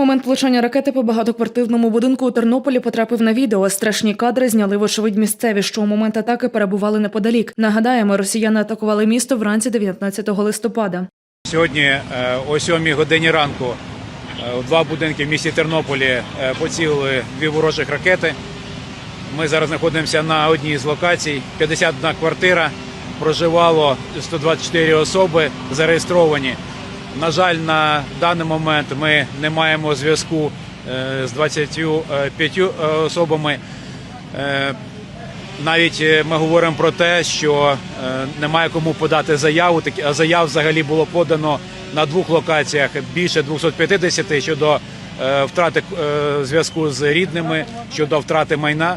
Момент влучання ракети по багатоквартирному будинку у Тернополі потрапив на відео. Страшні кадри зняли вочевидь місцеві, що у момент атаки перебували неподалік. Нагадаємо, росіяни атакували місто вранці 19 листопада. Сьогодні е, о 7 годині ранку е, у два будинки в місті Тернополі е, поцілили дві ворожих ракети. Ми зараз знаходимося на одній з локацій. 51 квартира, проживало 124 особи зареєстровані. На жаль, на даний момент ми не маємо зв'язку е, з 25 особами. Е, навіть е, ми говоримо про те, що е, немає кому подати заяву. А Заяв взагалі було подано на двох локаціях більше 250 щодо е, втрати е, зв'язку з рідними, щодо втрати майна.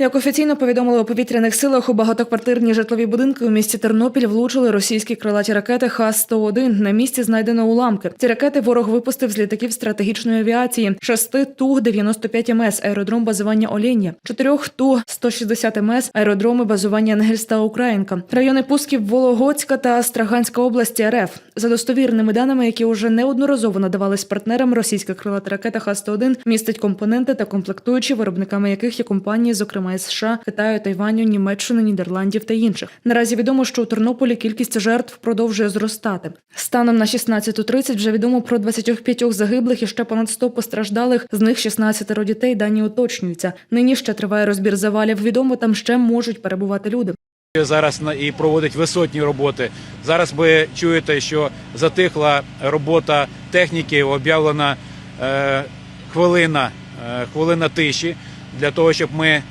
Як офіційно повідомили у повітряних силах, у багатоквартирні житлові будинки у місті Тернопіль влучили російські крилаті ракети Х-101. На місці знайдено уламки. Ці ракети ворог випустив з літаків стратегічної авіації, шести Ту-95 МС, аеродром базування Олєння, чотирьох Ту-160 МС, аеродроми базування Енгельс та Українка, райони пусків Вологодська та Астраганська області РФ. За достовірними даними, які уже неодноразово надавались партнерам, російська крилата ракета Х-101 містить компоненти та комплектуючі, виробниками яких є компанії, зокрема із США, Китаю, Тайваню, Німеччини, Нідерландів та інших. Наразі відомо, що у Тернополі кількість жертв продовжує зростати. Станом на 16.30 вже відомо про 25 загиблих і ще понад 100 постраждалих. З них 16 дітей. Дані уточнюються. Нині ще триває розбір завалів. Відомо там ще можуть перебувати люди. Зараз і проводить висотні роботи. Зараз ви чуєте, що затихла робота техніки, об'явлена е, хвилина, е, хвилина тиші для того, щоб ми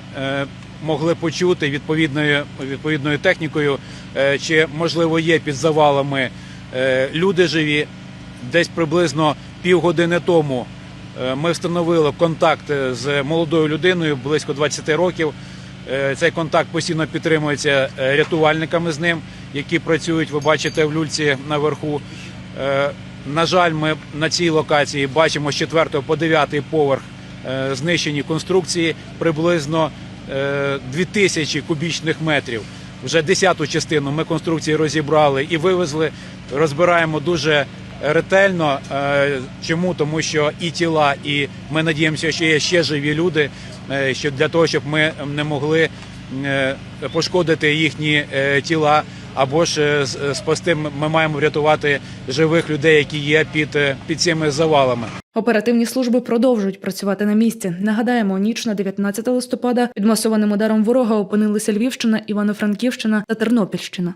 могли почути відповідною відповідною технікою, е, чи можливо є під завалами е, люди живі. Десь приблизно півгодини тому е, ми встановили контакт з молодою людиною близько 20 років. Е, Цей контакт постійно підтримується е, рятувальниками з ним, які працюють. Ви бачите в люльці наверху. Е, На жаль, ми на цій локації бачимо з 4 по 9 поверх е, знищені конструкції приблизно е, 2000 кубічних метрів. Вже десяту частину ми конструкції розібрали і вивезли. Розбираємо дуже ретельно. Е, Чому? Тому що і тіла, і ми надіємося, що є ще живі люди, е, що для того, щоб ми не могли е, пошкодити їхні е, тіла. Або ж е, спасти ми маємо врятувати живих людей, які є під, е, під цими завалами. Оперативні служби продовжують працювати на місці. Нагадаємо, ніч на 19 листопада під масованим ударом ворога опинилися Львівщина, Івано-Франківщина та Тернопільщина.